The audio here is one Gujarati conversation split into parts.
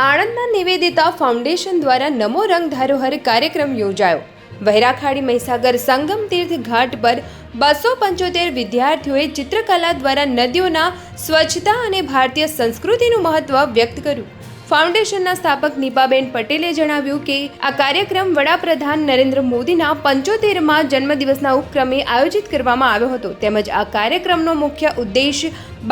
આણંદના નિવેદિતા ફાઉન્ડેશન દ્વારા નમો રંગ ધારોહર કાર્યક્રમ યોજાયો. વહેરાખાડી મહીસાગર સંગમ તીર્થ ઘાટ પર બસો પંચોતેર વિદ્યાર્થીઓએ ચિત્રકલા દ્વારા નદીઓના સ્વચ્છતા અને ભારતીય સંસ્કૃતિનું મહત્વ વ્યક્ત કર્યું. ફાઉન્ડેશનના સ્થાપક નીપાબેન પટેલે જણાવ્યું કે આ કાર્યક્રમ વડાપ્રધાન નરેન્દ્ર મોદીના પંચોતેરમાં જન્મદિવસના ઉપક્રમે આયોજિત કરવામાં આવ્યો હતો. તેમજ આ કાર્યક્રમનો મુખ્ય ઉદ્દેશ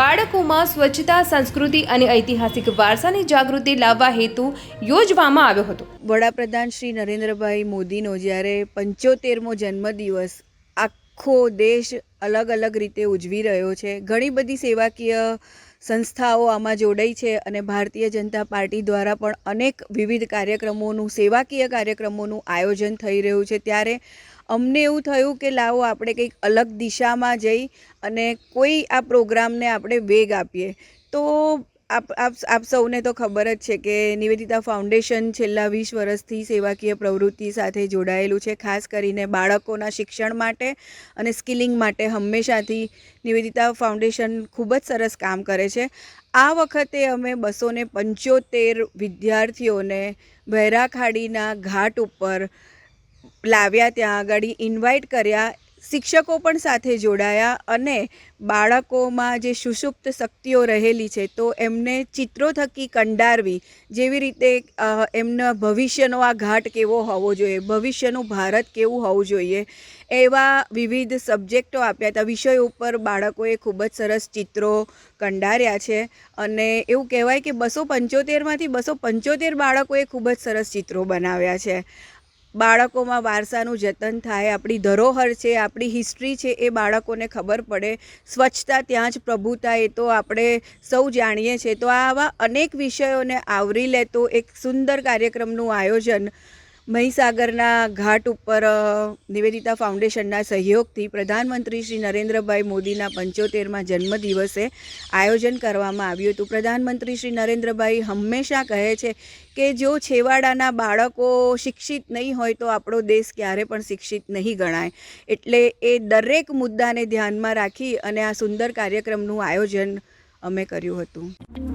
બાળકોમાં સ્વચ્છતા, સંસ્કૃતિ અને ઐતિહાસિક વારસાની જાગૃતિ લાવવા હેતુ યોજવામાં આવ્યો હતો. વડાપ્રધાન શ્રી નરેન્દ્રભાઈ મોદીનો જ્યારે પંચોતેરમો જન્મદિવસ આખો દેશ અલગ અલગ રીતે ઉજવી રહ્યો છે. ઘણી બધી સેવાકીય સંસ્થાઓ આમાં જોડાઈ છે અને ભારતીય જનતા પાર્ટી દ્વારા પણ અનેક વિવિધ કાર્યક્રમોનું, સેવાકીય કાર્યક્રમોનું આયોજન થઈ રહ્યું છે. ત્યારે અમને એવું થયું કે લાવો આપણે કંઈક અલગ દિશામાં જઈ અને કોઈ આ પ્રોગ્રામને આપણે વેગ આપીએ. તો આપ આપ આપ સૌને તો ખબર જ છે કે નિવેદિતા ફાઉન્ડેશન છેલ્લા વીસ વર્ષથી સેવાકીય પ્રવૃત્તિ સાથે જોડાયેલું છે, ખાસ કરીને બાળકોના શિક્ષણ માટે અને સ્કિલિંગ માટે હંમેશાથી નિવેદિતા ફાઉન્ડેશન ખૂબ જ સરસ કામ કરે છે. આ વખતે અમે બસો ને પંચોતેર વિદ્યાર્થીઓને વહેરાખાડીના ઘાટ ઉપર લાવ્યા, ત્યાં આગળ ઇન્વાઇટ કર્યા. શિક્ષકો પણ સાથે જોડાયા અને બાળકોમાં જે સુષુપ્ત શક્તિઓ રહેલી છે, તો એમને ચિત્રો થકી કંડારવી જેવી રીતે એમના ભવિષ્યનો આ ઘાટ કેવો હોવો જોઈએ, ભવિષ્યનું ભારત કેવું હોવું જોઈએ, એવા વિવિધ સબ્જેક્ટો આપ્યા હતા. વિષયો ઉપર બાળકોએ ખૂબ જ સરસ ચિત્રો કંડાર્યા છે અને એવું કહેવાય કે બસો પંચોતેરમાંથી બસો પંચોતેર બાળકોએ ખૂબ જ સરસ ચિત્રો બનાવ્યા છે. બાળકોમાં વારસાનું જતન થાય, આપણી ધરોહર છે, આપણી હિસ્ટ્રી છે, એ બાળકોને ખબર પડે. સ્વચ્છતા ત્યાં જ પ્રભુતા એ તો આપણે સૌ જાણીએ છીએ. તો આવા અનેક વિષયોને આવરી લેતો એક સુંદર કાર્યક્રમનું આયોજન મહીસાગરના ઘાટ ઉપર નિવેદિતા ફાઉન્ડેશનના સહયોગથી પ્રધાનમંત્રી શ્રી નરેન્દ્રભાઈ મોદીના પંચોતેરમાં જન્મદિવસે આયોજન કરવામાં આવ્યું હતું. પ્રધાનમંત્રી શ્રી નરેન્દ્રભાઈ હંમેશા કહે છે કે જો છેવાડાના બાળકો શિક્ષિત નહીં હોય તો આપણો દેશ ક્યારે પણ શિક્ષિત નહીં ગણાય. એટલે એ દરેક મુદ્દાને ધ્યાનમાં રાખી અને આ સુંદર કાર્યક્રમનું આયોજન અમે કર્યું હતું.